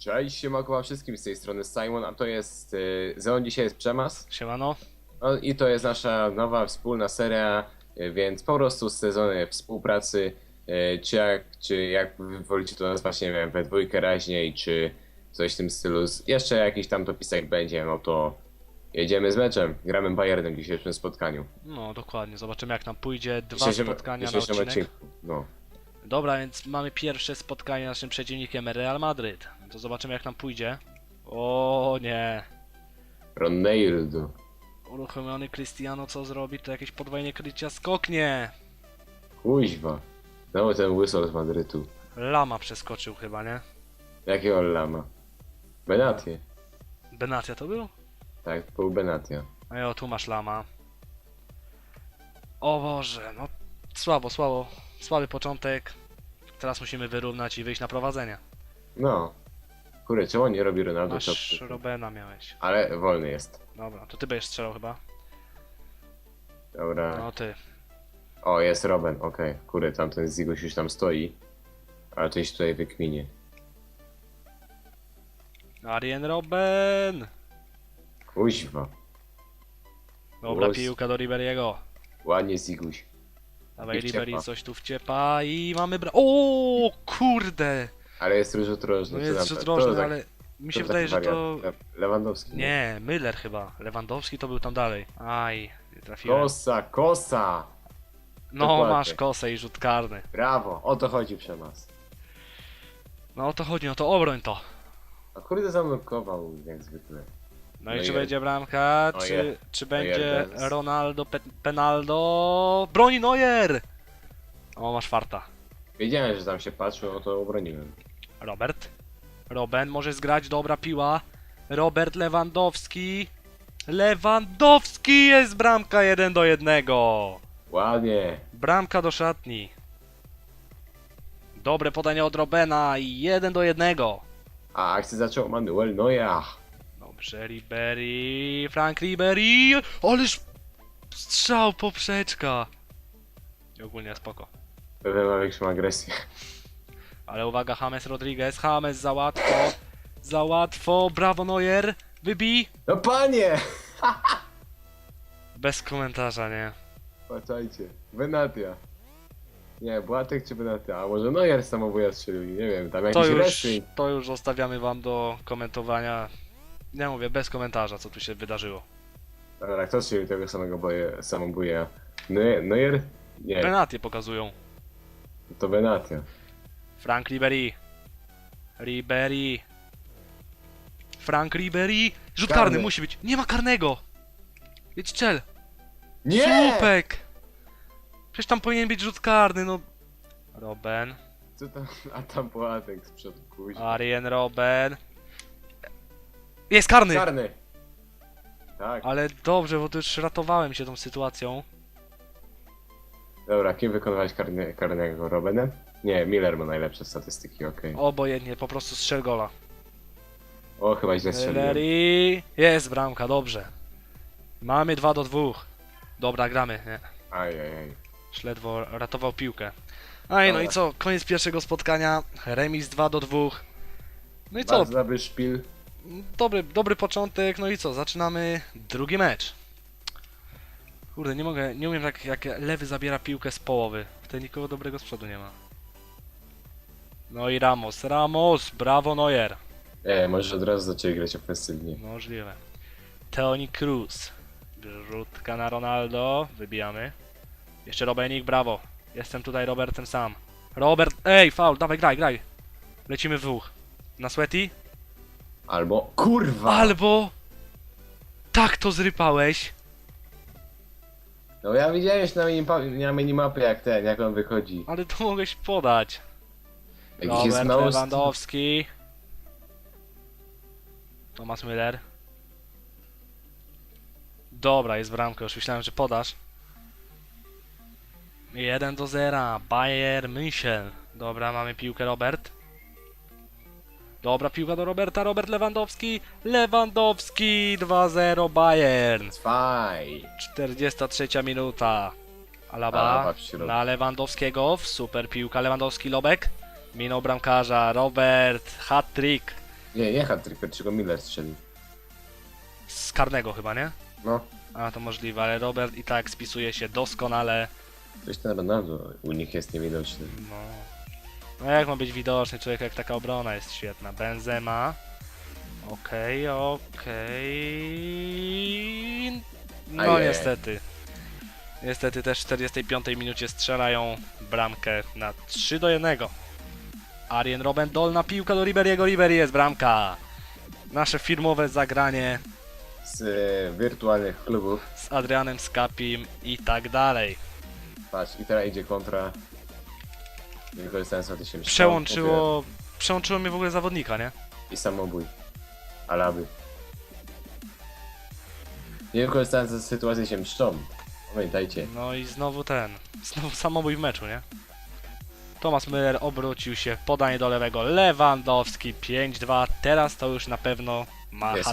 Cześć, siemakowa wszystkim z tej strony Simon, a to jest, y, ze mną dzisiaj jest Przemas. Siemano. No i to jest nasza nowa wspólna seria, y, więc po prostu sezony współpracy, y, czy jak, czy jak wy wolicie to nazwać, nie wiem, we dwójkę raźniej, czy coś w tym stylu. Z- Jeszcze jakiś tam dopisek będzie, no to jedziemy z meczem. Gramy Bayernem w dzisiejszym spotkaniu. No dokładnie, zobaczymy jak nam pójdzie. Dwa Dzisiejszym- spotkania na dzisiejszym odcinek. odcinku. No. Dobra, więc mamy pierwsze spotkanie z naszym przeciwnikiem Real Madryt. To zobaczymy jak nam pójdzie. O nie. Ronaldo. Uruchomiony Cristiano co zrobi? To jakieś podwojenie krycia skoknie. Kuźwa. Znowu ten łysol z Madrytu. Lama przeskoczył chyba, nie? Jakiego lama? Benatie. Benatia to był? Tak, pół Benatia. No tu masz lama. O Boże, no słabo, słabo. Słaby początek. Teraz musimy wyrównać i wyjść na prowadzenie. No. Kurde, czemu nie robi Ronaldo Masz to? Robena miałeś. Ale wolny jest. Dobra, to ty będziesz strzelał chyba. Dobra. No ty. O, jest Robin, okej. Kurde, tamten Ziguś już tam stoi. Ale to się tutaj wykminie. Arjen Robben! Kuźwa. Dobra, Głos. piłka do Riberiego. Ładnie Ziguś. Dawaj I Ribery, wciepa. coś tu wciepa i mamy bra... O kurde! Ale jest rzut rożny. No jest rzut rożny, tak- ale mi się to wydaje, że to... Lewandowski. Nie, Müller chyba. Lewandowski to był tam dalej. Aj, nie trafiłem. Kosa, kosa! No, dokładnie. masz kosę i rzut karny. Brawo, o to chodzi Przemas. No o to chodzi, no to obroń to. A kurde zanurkował jak zwykle. No i No czy będzie bramka, no czy, czy je będzie Benz. Ronaldo, Pe Penaldo... Broni Neuer! O, masz farta. Wiedziałem, że tam się patrzył, no to obroniłem. Robert. Robben może zgrać, dobra piła. Robert Lewandowski. Lewandowski jest bramka 1 do 1. Ładnie. Bramka do szatni. Dobre podanie od Robena i 1 do 1. A akcję zaczął Manuel Neuer. Dobrze, Ribery, Frank Ribery. Ależ strzał poprzeczka. I ogólnie spoko. Pewnie ma większą agresję. Ale uwaga, James Rodriguez. James za łatwo. Za łatwo. Brawo Neuer. Wybij. No panie! Bez komentarza, nie? Patrzajcie, Benatia. Nie, Błatek czy Benatia? A może Neuer samobuja strzelił, nie wiem, tam To jakiś już, wrestling. to już zostawiamy wam do komentowania. Ja mówię bez komentarza, co tu się wydarzyło. Dobra, kto strzelił tego samego boje, samobuja? Neuer? Neuer? Nie, Penalty pokazują. to Benatia. Frank Ribery. Ribery. Frank Ribery. Rzut karny. Karny. musi być. Nie ma karnego. Jedź czel. Nie! Słupek. Przecież tam powinien być rzut karny, no. Robben. Co tam? A tam Błatek z przodu, kuźwa. Arjen Robben. Jest karny! Karny! Tak, Ale dobrze, bo to już ratowałem się tą sytuacją. dobra, kim wykonywać karny, karnego? Robenem? Nie, Miller ma najlepsze statystyki, okej. Obojętnie, po prostu strzel gola. O, chyba źle strzeliłem. Lery. Jest bramka, dobrze. Mamy 2 do 2. Dobra, gramy. Nie. Ajajaj. Szledwo ratował piłkę. Aj, no i co? Koniec pierwszego spotkania. Remis 2 do 2. No i co? Bardzo dobry szpil. Dobry, dobry początek. No i co? Zaczynamy drugi mecz. Kurde, nie mogę, nie umiem tak jak lewy zabiera piłkę z połowy. Wtedy nikogo dobrego z przodu nie ma. No i Ramos, Ramos, brawo Neuer. Nie, możesz od razu zacząć grać ofensywnie. Możliwe. Teoni Cruz. Rzutka na Ronaldo. Wybijamy. Jeszcze Robenik, brawo. Jestem tutaj Robertem sam. Robert, ej, faul, dawaj, graj, graj. Lecimy w dwóch. Na Sweaty? Albo... Kurwa! Albo... Tak to zrypałeś. No ja widziałem się na, minimapie, na minimapie jak ten, jak on wychodzi. Ale to mogłeś podać. Jakiś jest Robert. Lewandowski. Thomas Müller. Dobra, jest bramka, już myślałem, że podasz. 1 do 0, Bayern München. Dobra, mamy piłkę Robert. Dobra, piłka do Roberta, Robert Lewandowski. Lewandowski 2-0 Bayern. Faj! 43 minuta. Alaba Alaba w środku. na Lewandowskiego. Super piłka. Lewandowski Lobek. Minął bramkarza. Robert. Hat-trick. Nie, nie hat-trick, tylko Miller strzelił. Z karnego chyba, nie? No, A to możliwe, ale Robert i tak spisuje się doskonale. coś ten Ronaldo u nich jest niewidoczny. No. No jak ma być widoczny człowiek, jak taka obrona jest świetna. Benzema. Okej, okej. No Ajej. niestety. Niestety też w 45 minucie strzelają bramkę na 3 do 1. Arjen Robben, dolna piłka do Riberiego, Ribery jest bramka. Nasze firmowe zagranie Z e, wirtualnych klubów. z Adrianem Skapim i tak dalej. Patrz, i teraz idzie kontra. Wykorzystając o się Przełączyło, przełączyło mnie w ogóle zawodnika, nie? I samobój. Alaby. Nie wykorzystając tej sytuacji się mszczą. Pamiętajcie. No i znowu ten, znowu samobój w meczu, nie? Thomas Müller obrócił się, podanie do lewego, Lewandowski 5-2, teraz to już na pewno ma Jest.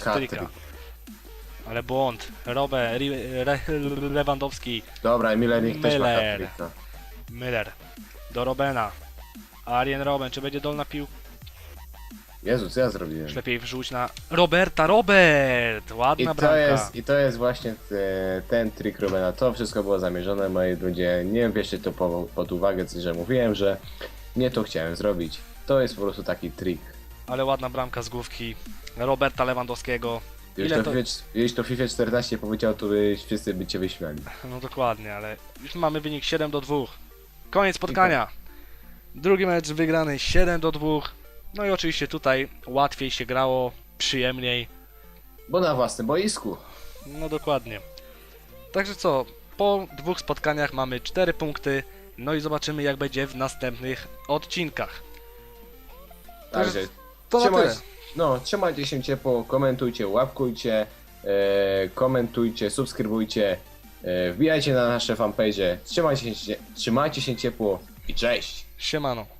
Ale błąd, Robert, Ri- Re, Lewandowski, Dobra, Miller niech też ma Miller. hat-tricka. Müller, do Robena, Arjen Robben, czy będzie dolna piłka? Jezu, co ja zrobiłem? Już lepiej wrzuć na Roberta, Robert, I ładna to, bramka. jest, I to jest właśnie te, ten trik Robena. To wszystko było zamierzone, moi ludzie. Nie bierzcie to po, pod uwagę, że mówiłem, że nie to chciałem zrobić. To jest po prostu taki trik. Ale ładna bramka z główki Roberta Lewandowskiego. Ile to, to- FIFA, gdybyś to FIFA 14 powiedział, to by wszyscy by cię wyśmiali. No dokładnie, ale już mamy wynik 7 do 2. Koniec spotkania. Drugi mecz wygrany 7 do 2. No i oczywiście tutaj łatwiej się grało, przyjemniej. Bo na własnym boisku. No dokładnie. Także co, po dwóch spotkaniach mamy 4 punkty. No i zobaczymy jak będzie w następnych odcinkach. Także To na tyle. no, trzymajcie się ciepło, komentujcie, łapkujcie, e, komentujcie, subskrybujcie, wbijajcie na nasze fanpage. Trzymajcie się, trzymajcie się ciepło i cześć! Siemano.